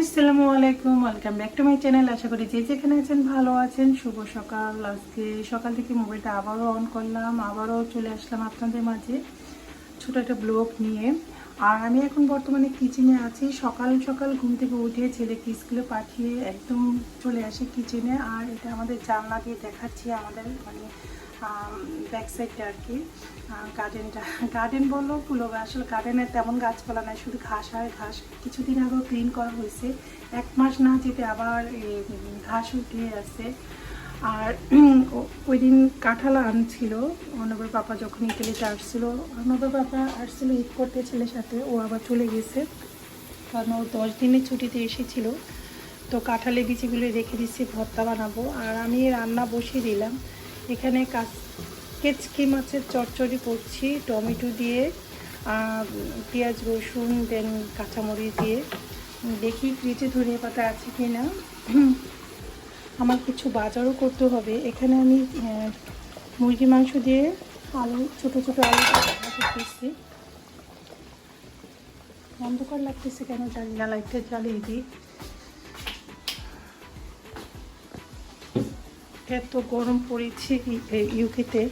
আসসালামু আলাইকুম welcome back to my channel আশা করি যে যেখানে আছেন ভালো আছেন। শুভ সকাল। আজকে সকাল থেকে মোবাইলটা আবারও অন করলাম। আবারও চলে আসলাম আপনাদের মাঝে ছোট একটা ব্লগ নিয়ে। আর আমি এখন বর্তমানে কিচেনে আছি। সকাল সকাল ঘুম থেকে উঠে ছেলেকে স্কুলে পাঠিয়ে একদম চলে আসি কিচেনে আর এটা আমাদের জানলা দিয়ে দেখাচ্ছি আমাদের মানে ব্যাক সাইডটা আর কি। গার্ডেনটা গার্ডেন বলল ফুলো আসলে গার্ডেনে তেমন গাছপালা নাই, শুধু ঘাস আর ঘাস কিছুদিন আগেও ক্লিন করা হয়েছে। এক মাস না যেতে আবার ঘাস উঠে আছে আর ওই দিন কাঁঠাল আনছিল। অনবর পাপা যখন ইটালিতে আসছিল, অনবর পাপা আসছিল ঈদ করতে ছেলের সাথে, ও আবার চলে গেছে। কারণ ও দশ দিনের ছুটিতে এসেছিল। তো কাঁঠালের বিচিগুলো রেখে দিচ্ছি, ভর্তা বানাবো। আর আমি রান্না বসিয়ে দিলাম। এখানে কাঁচ কেচকি মাছের চচ্চড়ি করছি, টমেটো দিয়ে পেঁয়াজ, রসুন, দেন কাঁচামরিচ দিয়ে। দেখি ফ্রিজে ধনিয়া পাতা আছে কি না আমার কিছু বাজারও করতে হবে। এখানে আমি মুরগি মাংস দিয়ে আলু, ছোটো ছোটো আলু করতেছি। অন্ধকার লাগতেছে কেন জানি না, লাইটটা জ্বালিয়ে দিই। এত গরম পড়েছে ইউকেতে।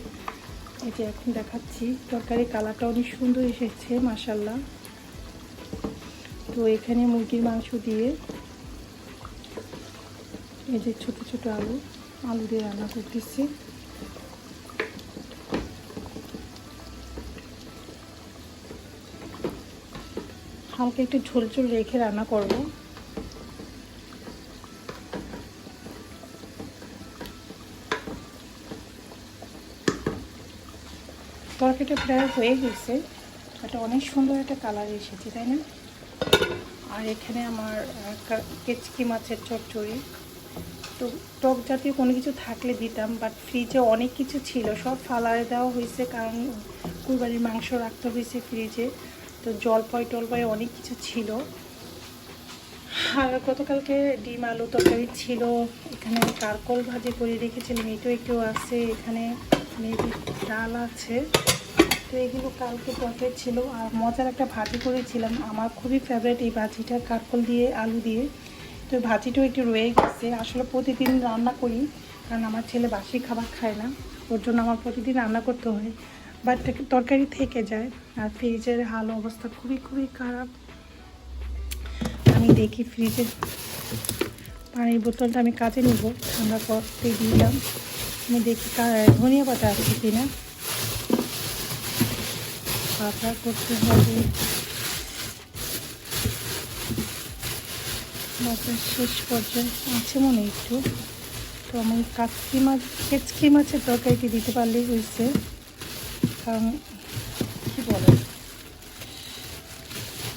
এই যে এখন দেখাচ্ছি তরকারি কালারটা অনেক সুন্দর এসেছে মাসাল্লাহ তো এখানে মুরগির মাংস দিয়ে এই যে ছোট ছোট আলু আলু দিয়ে রান্না করতেছি। হালকা একটু ঝোল ঝোল রেখে রান্না করব। তরকারিটা প্রায় হয়ে গেছে এটা অনেক সুন্দর একটা কালার এসেছে, তাই না? আর এখানে আমার কেচকি মাছের চচ্চড়ি। তো টক জাতীয় কোনো কিছু থাকলে দিতাম বাট ফ্রিজে অনেক কিছু ছিল। সব ফালায় দেওয়া হয়েছে, কারণ কুরবানির মাংস রাখতে হয়েছে ফ্রিজে তো জলপাই টলপাই অনেক কিছু ছিল। আর গতকালকে ডিম আলু তরকারি ছিল। এখানে কারকল ভাজি করে রেখেছিলাম, এটাও একটু আছে। এখানে মেবি ডাল আছে। তো এগুলো কালকে তরকারি ছিল। আর মজার একটা ভাজি করেছিলাম। আমার খুবই ফেভারিট এই ভাজিটা, কারকল দিয়ে, আলু দিয়ে। তো ভাজিটাও একটু রয়ে গেছে। আসলে প্রতিদিন রান্না করি, কারণ আমার ছেলে বাসি খাবার খায় না। ওর জন্য আমার প্রতিদিন রান্না করতে হয়। বাট তরকারি থেকে যায়। আর ফ্রিজের হাল অবস্থা খুবই খুবই খারাপ। আমি দেখি ফ্রিজে পানির বোতলটা আমি কাজে নিব। ঠান্ডা করতে দিলাম। আমি দেখি ধনিয়া পাতা আছে কিনা। পাতা করতে হবে। বাজার শেষ পর্যায়ে আছে মনে একটু। তো আমি কাচকি মাছ, কেচকি মাছের তরকারিটি দিতে পারলেই হয়েছে। কারণ কী বলে?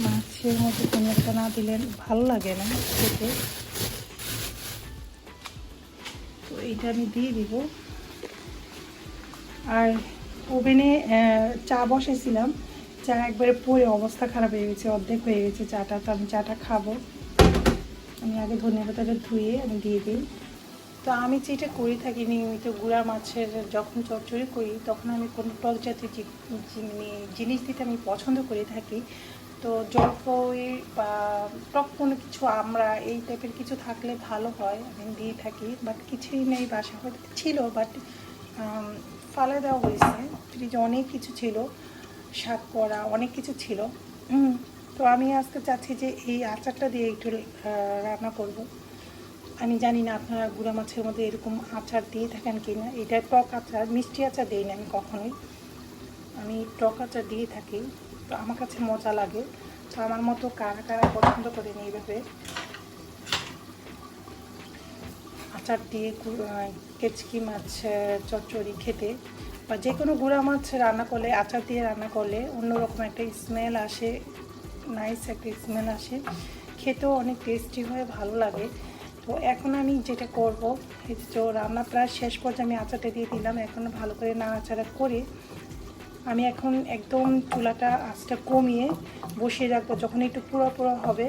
মাছের মধ্যে কোনো একটা না দিলে ভালো লাগে না খেতে। তো এইটা আমি দিয়ে দিব। আর ওভেনে চা বসেছিলাম। চা একবারে পরে অবস্থা খারাপ হয়ে গেছে, অর্ধেক হয়ে গেছে চাটা। তো আমি চাটা খাব। আমি আগে ধনিয়া পাতাটা ধুয়ে আমি দিয়ে দিই। তো আমি যেটা করে থাকি নিয়মিত গুঁড়া মাছের যখন চচ্চড়ি করি, তখন আমি কোনো টক জাতীয় মানে জিনিস দিতে আমি পছন্দ করে থাকি। তো জলপাই বা টক কোনো কিছু আমরা এই টাইপের কিছু থাকলে ভালো হয়, আমি দিয়ে থাকি। বাট কিছুই নেই বাসা হয়তো ছিল বাট ফালে দেওয়া হয়েছে। ফ্রিজে অনেক কিছু ছিল, শাক করা অনেক কিছু ছিল। তো আমি আজকে চাচ্ছি যে এই আচারটা দিয়ে একটু রান্না করব। আমি জানি না আপনারা গুঁড়া মাছের মধ্যে এরকম আচার দিয়ে থাকেন কি না এটা টক আচার, মিষ্টি আচার দিই না আমি কখনোই। আমি টক আচার দিয়ে থাকি। তো আমার কাছে মজা লাগে। তো আমার মতো কারা কারা পছন্দ করেন এইভাবে? আচার দিয়ে কেচকি মাছ চচ্চড়ি খেতে বা যে কোনো গুঁড়া মাছ রান্না করলে, আচার দিয়ে রান্না করলে অন্যরকম একটা স্মেল আসে। নাইস একটা স্মেল আসে। খেতেও অনেক টেস্টি হয়ে, ভালো লাগে। তো এখন আমি যেটা করব তো রান্না প্রায় শেষ পর্যায়ে আমি আচারটা দিয়ে দিলাম। এখন ভালো করে নাড়াচাড়া করে আমি এখন একদম চুলাটা, আঁচটা কমিয়ে বসিয়ে রাখব। যখন একটু পুরো পুরো হবে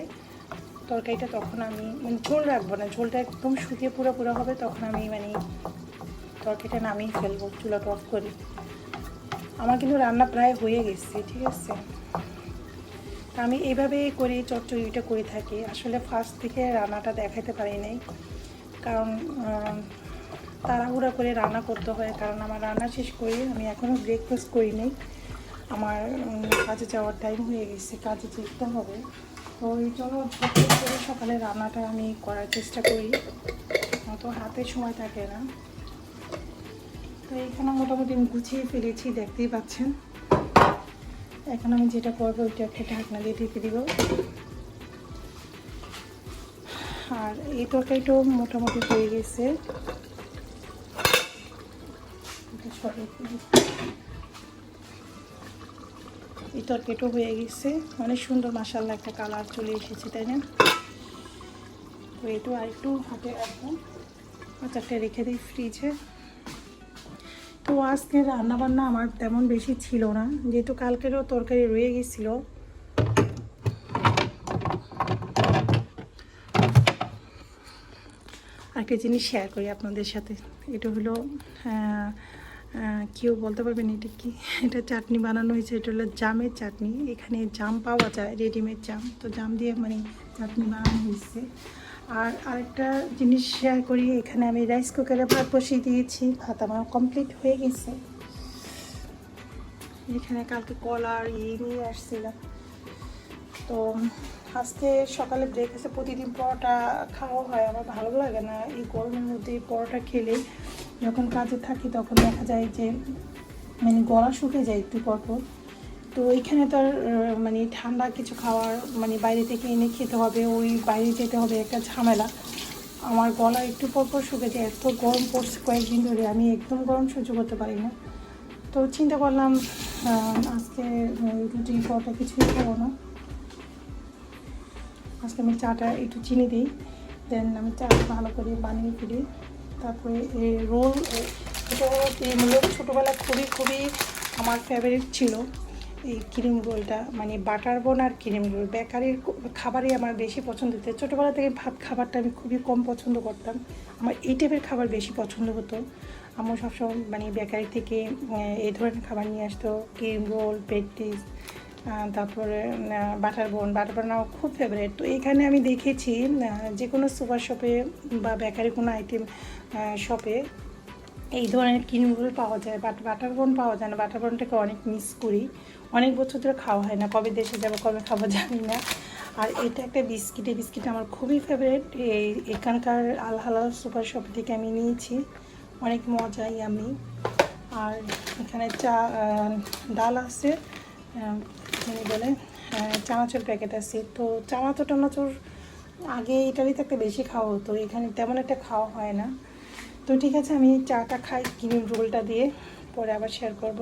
তরকারিটা, তখন আমি মানে ঝোল রাখব না। ঝোলটা একদম শুকিয়ে পুরো পুরো হবে, তখন আমি মানে তরকারিটা নামিয়ে ফেলব, চুলাটা অফ করে। আমার কিন্তু রান্না প্রায় হয়ে গেছে, ঠিক আছে? আমি এইভাবেই করে চচ্চড়িটা করে থাকি। আসলে ফার্স্ট থেকে রান্নাটা দেখাতে পারি নাই। কারণ তাড়াহুড়া করে রান্না করতে হয়। কারণ আমার রান্না শেষ করি আমি এখনও ব্রেকফাস্ট করি নাই। আমার কাজে যাওয়ার টাইম হয়ে গেছে, কাজে যেতে হবে। তো এই জন্য করে সকালে রান্নাটা আমি করার চেষ্টা করি। অত হাতে সময় থাকে না। তো এখানে মোটামুটি আমি গুছিয়ে ফেলেছি, দেখতেই পাচ্ছেন। এখন আমি যেটা করব, ওইটা একটা ঢাকনা দিয়ে ঢেকে দিব। আর এই তরকারিটাও মোটামুটি হয়ে গেছে। এটা। এই তরকারিটাও হয়ে গেছে। অনেক সুন্দর মাসাল্লা একটা কালার চলে এসেছে, তাই না? তো একটু আর একটু হাতে রাখব। আচারটা রেখে দিই ফ্রিজে। তো আজকে রান্নাবান্না আমার তেমন বেশি ছিল না, যেহেতু কালকেরও তরকারি রয়ে গেছিল। একটা জিনিস শেয়ার করি আপনাদের সাথে, এটা হলো কেউ বলতে পারবেন এটা কি? এটা চাটনি বানানো হয়েছে, এটা হলো জামের চাটনি। এখানে জাম পাওয়া যায় রেডিমেড জাম। তো জাম দিয়ে মানে চাটনি বানানো হয়েছে। আর আরেকটা জিনিস শেয়ার করি, এখানে আমি রাইস কুকারে ভাত বসিয়ে দিয়েছি, ভাত আমার কমপ্লিট হয়ে গেছে। এখানে কালকে কলা আর ইয়ে নিয়ে আসছিলাম তো আজকে সকালে ব্রেকফাস্টে প্রতিদিন পরোটা খাওয়া হয়, আমার ভালো লাগে না এই গরমের মধ্যে পরোটা খেলে। যখন কাজে থাকি তখন দেখা যায় যে মানে গলা শুকে যায় একটু পরপর। তো ওইখানে তো মানে ঠান্ডা কিছু খাওয়ার মানে বাইরে থেকে এনে খেতে হবে, ওই বাইরে যেতে হবে একটা ঝামেলা। আমার গলা একটু পরপর শুকে যায় এত গরম পড়ছে কয়েকদিন ধরে, আমি একদম গরম সহ্য করতে পারি না। তো চিন্তা করলাম আজকে রুটি পরোটা কিছুই খাব না। আজকে আমি চাটা একটু চিনি দিই, দেন আমি চা ভালো করে বানিয়ে ফেলি। তারপরে রোল এটা রোল ছোটোবেলা খুবই খুবই আমার ফেভারিট ছিল। এই ক্রিম রোলটা মানে বাটার বোন আর ক্রিম রোল। বেকারির খাবারই আমার বেশি পছন্দ হতো। ছোটোবেলা থেকে ভাত খাবারটা আমি খুবই কম পছন্দ করতাম। আমার এই টাইপের খাবার বেশি পছন্দ হতো। আমার সবসময় মানে বেকারি থেকে এই ধরনের খাবার নিয়ে আসতো। ক্রিম রোল পেটিস তারপরে বাটার বোন। বাটার বোন আমার খুব ফেভারিট তো এখানে আমি দেখেছি যে কোনো সুপার শপে বা বেকারি কোনো আইটেম শপে এই ধরনের ক্রিমগুলো পাওয়া যায় বাট বাটার বোন পাওয়া যায় না। বাটার বোনটাকে অনেক মিস করি। অনেক বছর ধরে খাওয়া হয় না, কবে দেশে যাব, কবে খাব জানি না। আর এটা একটা বিস্কিট এই বিস্কিট আমার খুবই ফেভারিট এই এখানকার আল হালাল সুপার শপ থেকে আমি নিয়েছি। অনেক মজাই আমি। আর এখানে চা ডাল আছে বলে চানাচুর প্যাকেট আছে। তো চানাচুর টানাচুর আগে ইটালিতে একটা বেশি খাওয়া হতো। এখানে তেমন একটা খাওয়া হয় না। তো ঠিক আছে আমি চাটা খাই ক্রিম রোলটা দিয়ে পরে আবার শেয়ার করব।